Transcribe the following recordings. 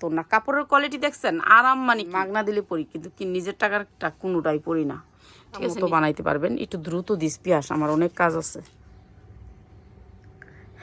তো না কাপড়ের কোয়ালিটি দেখছেন আরাম মানে মাগনা দিলে পরি কিন্তু কি নিজের টাকার কোনোটাই পরি না। ঠিক আছে তো বানাইতে পারবেন। একটু দ্রুত দিস পিয়াস আমার অনেক কাজ আছে।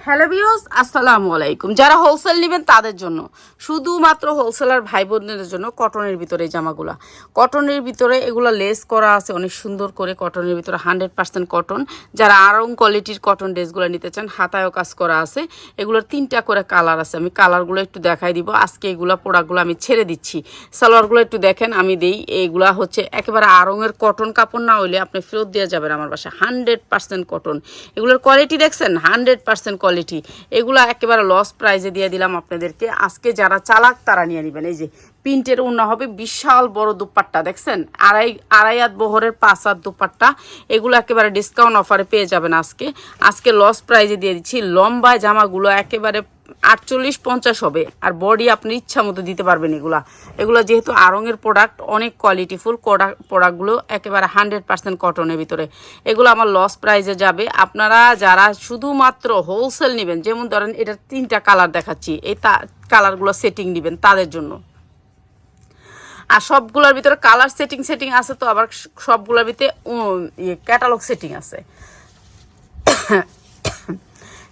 হ্যালো বিয়স আসসালামু আলাইকুম। যারা হোলসেল নেবেন তাদের জন্য, শুধুমাত্র হোলসেলার ভাই বোনদের জন্য কটনের ভিতরে এই জামাগুলা। কটনের ভিতরে এগুলো লেস করা আছে, অনেক সুন্দর করে কটনের ভিতরে হান্ড্রেড পার্সেন্ট কটন যারা আরং কোয়ালিটির কটন ড্রেসগুলো নিতে চান, হাতায়ও কাজ করা আছে। এগুলোর তিনটা করে কালার আছে, আমি কালারগুলো একটু দেখাই দিব। আজকে এগুলো প্রোডাক্টগুলো আমি ছেড়ে দিচ্ছি। সালোয়ারগুলো একটু দেখেন, আমি দেই। এইগুলা হচ্ছে একেবারে আরঙের কটন কাপড়, না হইলে আপনি ফেরত দেওয়া যাবেন আমার বাসায় হান্ড্রেড পার্সেন্ট কটন এগুলোর কোয়ালিটি দেখছেন? হান্ড্রেড পার্সেন্ট কোয়ালিটি এগুলো একেবারে লস প্রাইজে দিয়ে দিলাম আপনাদেরকে। আজকে যারা চালাক, তারা নিয়ে নেবেন। এই যে, প্রিন্টের উন্না হবে বিশাল বড় দুপাট্টা, দেখছেন? আড়াই আড়াই আধ বহরের পাঁচ আধ দুপাট্টা। এগুলো একেবারে ডিসকাউন্ট অফারে পেয়ে যাবেন আজকে। আজকে লস প্রাইজে দিয়ে দিচ্ছি। লম্বা জামাগুলো একেবারে আটচল্লিশ পঞ্চাশ হবে। আর বডি আপনি ইচ্ছা মতো দিতে পারবেন এগুলা। এগুলো যেহেতু আরঙের প্রোডাক্ট অনেক কোয়ালিটিফুল প্রোডাক্টগুলো একেবারে হান্ড্রেড পার্সেন্ট কটনের ভিতরে। এগুলো আমার লস প্রাইজে যাবে। আপনারা যারা শুধুমাত্র হোলসেল নেবেন, যেমন ধরেন এটার তিনটা কালার দেখাচ্ছি, এই তা কালারগুলো সেটিং নেবেন তাদের জন্য। আর সবগুলোর ভিতরে কালার সেটিং সেটিং আছে তো, আবার সবগুলোর ভিতরে ইয়ে ক্যাটালগ সেটিং আছে।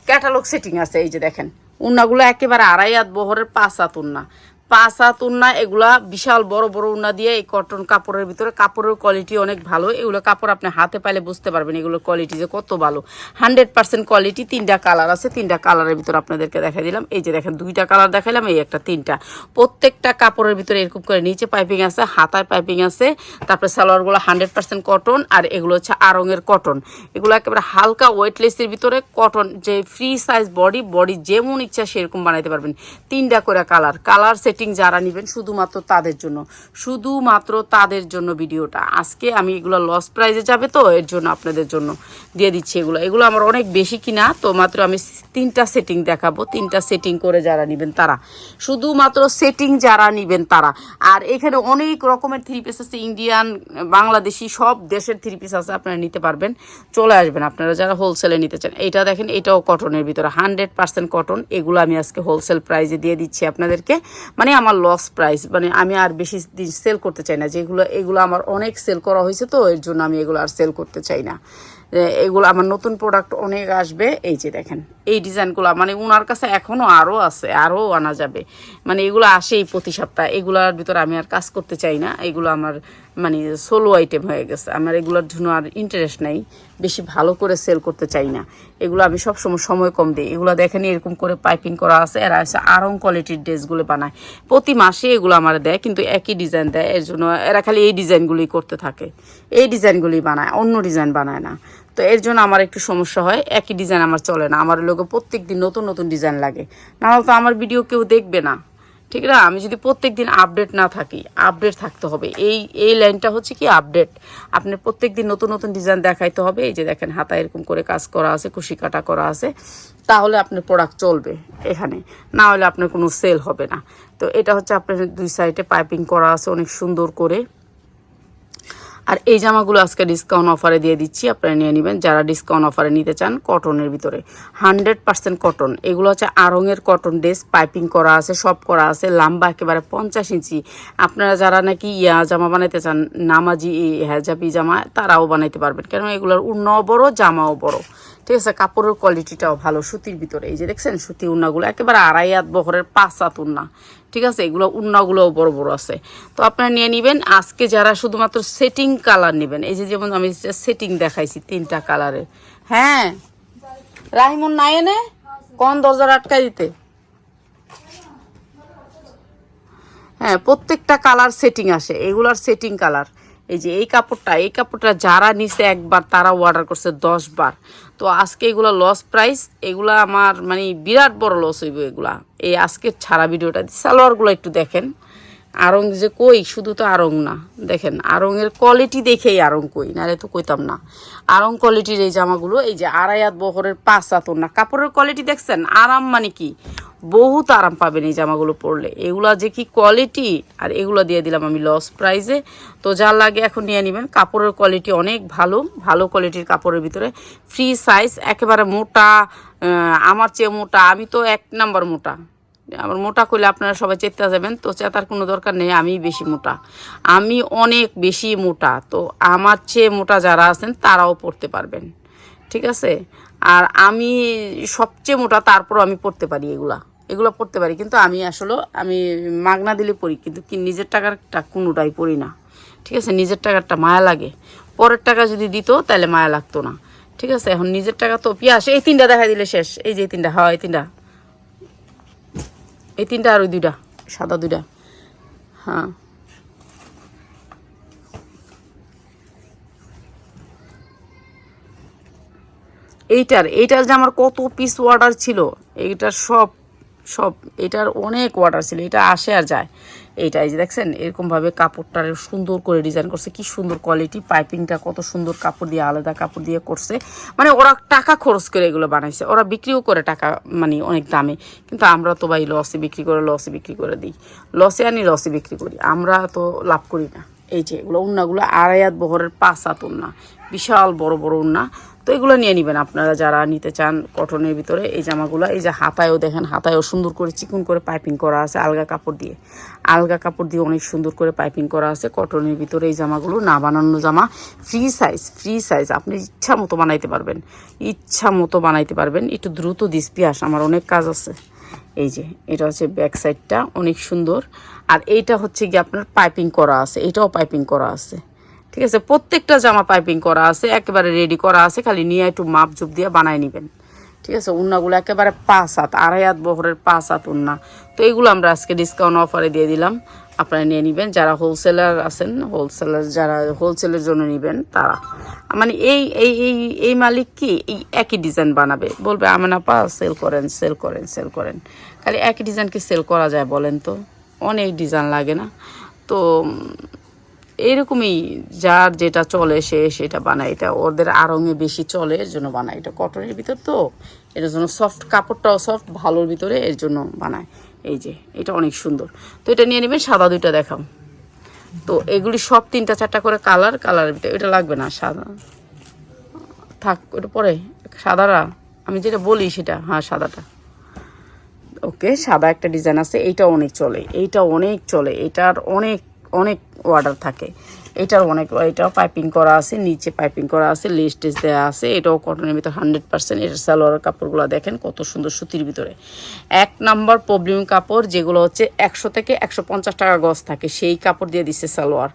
ক্যাটালগ সেটিং আছে, এই যে দেখেন। উন্নাগুলো একেবারে আড়াই হাত বহরের পাঁচ হাত উন্না। পাঁচ হাত উন্না, এগুলা বিশাল বড় বড় উন্না দিয়ে এই কটন কাপড়ের ভিতরে। কাপড়ের কোয়ালিটি অনেক ভালো। এগুলো কাপড় আপনি হাতে পাইলে বুঝতে পারবেন এগুলোর কোয়ালিটি যে কত ভালো। হান্ড্রেড পার্সেন্ট কোয়ালিটি তিনটা কালার আছে। তিনটা কালারের ভিতরে আপনাদেরকে দেখা দিলাম। এই যে দেখেন, দুইটা কালার দেখাইলাম, এই একটা তিনটা। প্রত্যেকটা কাপড়ের ভিতরে এরকম করে নিচে পাইপিং আছে, হাতায় পাইপিং আছে, তারপরে সালোয়ারগুলো হান্ড্রেড পার্সেন্ট কটন আর এগুলো হচ্ছে আরঙের কটন এগুলো একেবারে হালকা ওয়েটলেসের ভিতরে কটন যে ফ্রি সাইজ বডি বডি যেমন ইচ্ছা সেরকম বানাইতে পারবেন। তিনটা করে কালার কালার সেটিং যারা নেবেন শুধুমাত্র তাদের জন্য। শুধুমাত্র তাদের জন্য ভিডিওটা। আজকে আমি এগুলো লস প্রাইজে যাবে তো, এর জন্য আপনাদের জন্য দিয়ে দিচ্ছি এগুলো। এগুলো আমার অনেক বেশি কিনা, তো মাত্র আমি তিনটা সেটিং দেখাবো। তিনটা সেটিং করে যারা নেবেন তারা। শুধুমাত্র সেটিং যারা নেবেন তারা। আর এখানে অনেক রকমের থ্রি পিস আছে ইন্ডিয়ান বাংলাদেশি, সব দেশের থ্রি পিস আছে, আপনারা নিতে পারবেন। চলে আসবেন আপনারা যারা হোলসেলে নিতে চান। এটা দেখেন, এটাও কটনের ভিতরে। হান্ড্রেড পার্সেন্ট কটন এগুলো আমি আজকে হোলসেল প্রাইজে দিয়ে দিচ্ছি আপনাদেরকে। মানে আমার লস প্রাইস মানে আমি আর বেশি দিন সেল করতে চাই না। যেগুলো, এগুলো আমার অনেক সেল করা হয়েছে তো, এর জন্য আমি এগুলো আর সেল করতে চাই না। এগুলো, আমার নতুন প্রোডাক্ট অনেক আসবে, এই যে দেখেন। এই ডিজাইনগুলো মানে ওনার কাছে এখনও আরও আছে আরও আনা যাবে। মানে এগুলো আসেই প্রতি সপ্তাহে, এগুলোর ভিতরে আমি আর কাজ করতে চাই না। এগুলো আমার মানে সোলো আইটেম হয়ে গেছে। আমার এগুলোর জন্য আর ইন্টারেস্ট নাই, বেশি ভালো করে সেল করতে চাই না। এগুলো আমি সবসময় সময় কম দিই। এগুলো দেখেন, এরকম করে পাইপিং করা আছে। এরা আছে আরং কোয়ালিটির ড্রেসগুলো বানায়। প্রতি মাসে এগুলো আমার দেয়, কিন্তু একই ডিজাইন দেয়। এর জন্য এরা খালি এই ডিজাইনগুলোই করতে থাকে। এই ডিজাইনগুলি বানায়, অন্য ডিজাইন বানায় না। তো এর জন্য আমার একটু সমস্যা হয়। একই ডিজাইন আমার চলে না। আমার লোকে প্রত্যেক দিন নতুন নতুন ডিজাইন লাগে। নাহলে তো আমার ভিডিও কেউ দেখবে না। ঠিক না? আমি যদি প্রত্যেক দিন আপডেট না থাকি আপডেট থাকতে হবে। এই এই লাইনটা হচ্ছে কি আপডেট আপনার প্রত্যেক দিন নতুন নতুন ডিজাইন দেখাইতে হবে। এই যে দেখেন, হাতা এরকম করে কাজ করা আছে, কুশি কাটা করা আছে। তাহলে আপনার প্রোডাক্ট চলবে এখানে। না হলে আপনার কোনো সেল হবে না। তো এটা হচ্ছে আপনার দুই সাইডে পাইপিং করা আছে অনেক সুন্দর করে। আর এই জামাগুলো আজকে ডিসকাউন্ট অফারে দিয়ে দিচ্ছি, আপনারা নিয়ে নেবেন। যারা ডিসকাউন্ট অফারে নিতে চান কটনের ভিতরে। হান্ড্রেড পার্সেন্ট কটন এগুলো হচ্ছে আরঙের কটন ড্রেস পাইপিং করা আছে সব করা আছে, লাম্বা একেবারে পঞ্চাশ ইঞ্চি। আপনারা যারা নাকি ইয়া জামা বানাইতে চান, নামাজি হ্যাজাপি জামা, তারাও বানাইতে পারবেন। কেন এগুলোর উন্নও বড়, জামাও বড়। ঠিক আছে? কাপড়ের কোয়ালিটিটাও ভালো, সুতির ভিতরে। এই যে দেখছেন, সুতি উন্নাগুলো একেবারে আড়াই হাত বহরের পাঁচ হাত উন্না, ঠিক আছে? এগুলো উন্নাগুলোও বড় বড় আছে। তো আপনারা নিয়ে নেবেন। আজকে যারা শুধুমাত্র সেটিং কালার নেবেন, এই যে যেমন আমি সেটিং দেখাইছি তিনটা কালারের হ্যাঁ? রাহিমন নাই এনে? কোন দরজার আটকাই দিতে? হ্যাঁ প্রত্যেকটা কালার সেটিং আসে। এগুলার সেটিং কালার এই যে এই কাপড়টা এই কাপড়টা যারা নিছে একবার তারা অর্ডার করছে দশ বার তো আজকে এগুলো লস প্রাইস এগুলা আমার মানে বিরাট বড় লস হইব এগুলা। এই আজকের ছাড়া ভিডিওটা, সালোয়ারগুলো একটু দেখেন। আরং যে কই, শুধু তো আরং না, দেখেন আরঙের কোয়ালিটি দেখেই আরং কই, নাহলে তো কইতাম না। আরং কোয়ালিটির এই জামাগুলো, এই যে আড়াই হাত বহরের পাঁচ হাত না, কাপড়ের কোয়ালিটি দেখছেন? আরাম মানে কি? বহুত আরাম পাবেন এই জামাগুলো পরলে। এগুলা যে কি কোয়ালিটি আর এগুলো দিয়ে দিলাম আমি লস প্রাইসে তো যার লাগে এখন নিয়ে নেবেন। কাপড়ের কোয়ালিটি অনেক ভালো ভালো কোয়ালিটির কাপড়ের ভিতরে। ফ্রি সাইজ একেবারে মোটা আমার চেয়ে মোটা, আমি তো এক নাম্বার মোটা। আমার মোটা করলে আপনারা সবাই চেতা যাবেন, তো চেতার কোনো দরকার নেই আমি বেশি মোটা। আমি অনেক বেশি মোটা, তো আমার চেয়ে মোটা যারা আছেন, তারাও পড়তে পারবেন। ঠিক আছে? আর আমি সবচেয়ে মোটা তারপর আমি পড়তে পারি এগুলা। এগুলো পড়তে পারি, কিন্তু আমি আসলে, আমি মাগনা দিলে পড়ি, কিন্তু কি নিজের টাকারটা কোনোটাই পড়ি না। ঠিক আছে? নিজের টাকারটা মায়া লাগে। পরের টাকা যদি দিত, তাহলে মায়া লাগতো না। ঠিক আছে? এখন নিজের টাকা তো পিয়াস, এই তিনটা দেখা দিলে শেষ। এই যে তিনটা হ্যাঁ এই তিনটা। এই তিনটা আর ওই দুইটা, সাদা দুইটা। হ্যাঁ। এইটার এইটার যে আমার কত পিস অর্ডার ছিল, এইটার সব সব, এটার অনেক অর্ডার ছিল, এটা আসে আর যায়। এইটা এই যে দেখছেন, এরকমভাবে কাপড়টার সুন্দর করে ডিজাইন করছে, কি সুন্দর কোয়ালিটি পাইপিংটা কত সুন্দর কাপড় দিয়ে, আলাদা কাপড় দিয়ে করছে। মানে ওরা টাকা খরচ করে এগুলো বানাইছে, ওরা বিক্রিও করে টাকা মানে অনেক দামে। কিন্তু আমরা তো ভাই লসে বিক্রি করে লসে বিক্রি করে দিই। লসে আনি লসে বিক্রি করি, আমরা তো লাভ করি না। এই যে এগুলো উন্নাগুলো আড়াই হাত বহরের পাঁচ হাত উন্না, বিশাল বড় বড় উন্না। তো এগুলো নিয়ে নেবেন আপনারা যারা নিতে চান কটনের ভিতরে। এই জামাগুলো, এই যে হাতায়ও দেখেন, হাতায়ও সুন্দর করে চিকুন করে পাইপিং করা আছে আলগা কাপড় দিয়ে। আলগা কাপড় দিয়ে অনেক সুন্দর করে পাইপিং করা আছে কটনের ভিতরে এই জামাগুলো। না বানানো জামা, ফ্রি সাইজ ফ্রি সাইজ। আপনি ইচ্ছা মতো বানাইতে পারবেন, ইচ্ছা মতো বানাইতে পারবেন। একটু দ্রুত দিস পিয়াস আমার অনেক কাজ আছে। এই যে, এটা হচ্ছে ব্যাক সাইডটা, অনেক সুন্দর। আর এইটা হচ্ছে গিয়ে আপনার পাইপিং করা আছে, এটাও পাইপিং করা আছে। ঠিক আছে? প্রত্যেকটা জামা পাইপিং করা আছে, একেবারে রেডি করা আছে, খালি নিয়ে একটু মাপ জুপ দিয়ে বানায় নেবেন। ঠিক আছে? উন্নাগুলো একেবারে পাঁচ হাত, আড়াই হাত বহরের পাঁচ হাত উন্না। তো এগুলো আমরা আজকে ডিসকাউন্ট অফারে দিয়ে দিলাম। আপনারা নিয়ে নেবেন। যারা হোলসেলার আছেন হোলসেলার যারা হোলসেলের জন্য নেবেন, তারা। মানে এই এই এই এই মালিক কি? এই একই ডিজাইন বানাবে। বলবে, আমেনা পা সেল করেন সেল করেন সেল করেন। খালি একই ডিজাইন কি সেল করা যায় বলেন তো? অনেক ডিজাইন লাগে না? তো এইরকমই যার যেটা চলে সে সেটা বানায়। এটা ওদের আরঙে বেশি চলে, এর জন্য বানায়। এটা কটনের ভিতর তো এটার জন্য সফট কাপড়টাও সফট ভালোর ভিতরে এর জন্য বানায়। এই যে, এটা অনেক সুন্দর। তো এটা নিয়ে নেবেন, সাদা দুইটা দেখাম তো এগুলি সব তিনটা চারটা করে কালার, কালারের ভিতরে, এটা লাগবে না, সাদা। থাক, ওটা পরে সাদারা আমি যেটা বলি সেটা হ্যাঁ সাদাটা। ওকে, সাদা একটা ডিজাইন আছে এইটা অনেক চলে এইটা অনেক চলে, এটার অনেক অনেক অর্ডার থাকে। এটার অনেক, এটাও পাইপিং করা আছে, নিচে পাইপিং করা আছে লেস টেস দেওয়া আছে। এটাও কটনের ভিতরে হান্ড্রেড পার্সেন্ট এটার সালোয়ারের কাপড়গুলো দেখেন কত সুন্দর সুতির ভিতরে। এক নাম্বার প্রবলেম কাপড় যেগুলো হচ্ছে একশো থেকে একশো পঞ্চাশ টাকা গজ থাকে, সেই কাপড় দিয়ে দিচ্ছে সালোয়ার।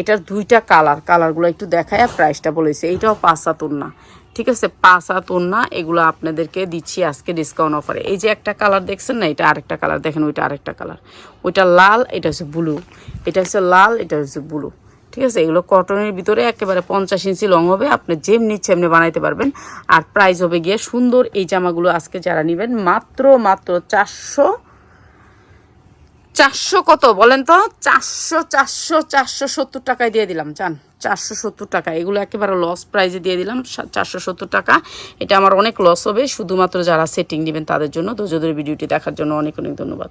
এটার দুইটা কালার কালারগুলো একটু দেখায় প্রাইসটা বলেছে। এইটাও পাঁচ হাতুর না ঠিক আছে, পাঁচ হাত ওন্না এগুলো আপনাদেরকে দিচ্ছি আজকে ডিসকাউন্ট অফারে এই যে একটা কালার দেখছেন না, এটা আরেকটা কালার দেখেন ওইটা আরেকটা কালার ওইটা লাল, এটা হচ্ছে ব্লু এটা হচ্ছে লাল, এটা হচ্ছে ব্লু ঠিক আছে, এগুলো কটনের ভিতরে একেবারে পঞ্চাশ ইঞ্চি লং হবে, আপনি যেমনি ইচ্ছে এমনি বানাইতে পারবেন। আর প্রাইস হবে গিয়ে সুন্দর এই জামাগুলো আজকে যারা নেবেন, মাত্র মাত্র চারশো চারশো কত বলেন তো? চারশো চারশো চারশো সত্তর টাকায় দিয়ে দিলাম জান চারশো সত্তর টাকা। এগুলো একেবারে লস প্রাইজে দিয়ে দিলাম চারশো সত্তর টাকা। এটা আমার অনেক লস হবে, শুধুমাত্র যারা সেটিং নেবেন তাদের জন্য। ধৈর্য ধরে ভিডিওটি দেখার জন্য অনেক অনেক ধন্যবাদ।